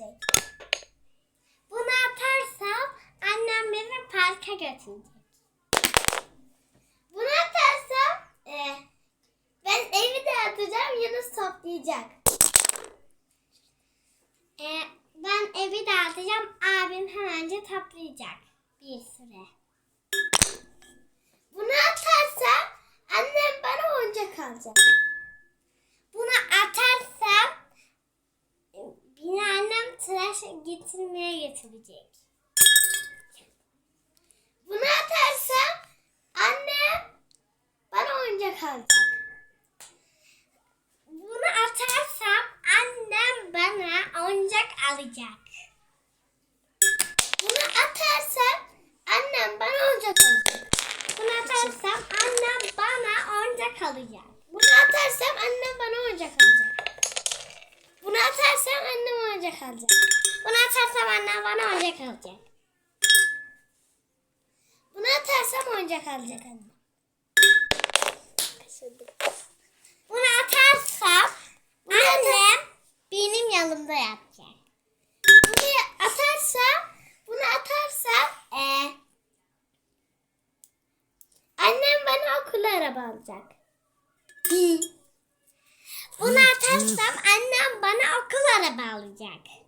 gelecek. Bunu atarsam annem beni parka götürecek. Bunu atarsam e, ben evi de atacağım Yunus toplayacak. E, ben evi de atacağım abim hemenci toplayacak bir süre. Bunu atarsam annem bana oyuncak alacak. Bunu atarsam e, yine getirmeye getirecek. Bunu atarsam annem bana oyuncak alacak. Bunu atarsam annem bana oyuncak alacak. Bunu atarsam annem bana oyuncak alacak. Bunu atarsam annem bana oyuncak alacak. Bunu atarsam annem bana oyuncak alacak. Bunu atarsam annem oyuncak alacak. Bunu atarsam annem bana oyuncak alacak. Bunu atarsam oyuncak alacak annem. Bunu atarsam annem benim yanımda yapacak. Bunu atarsam bunu atarsam e, annem bana okula araba alacak. Bunu atarsam annem bana okul araba alacak.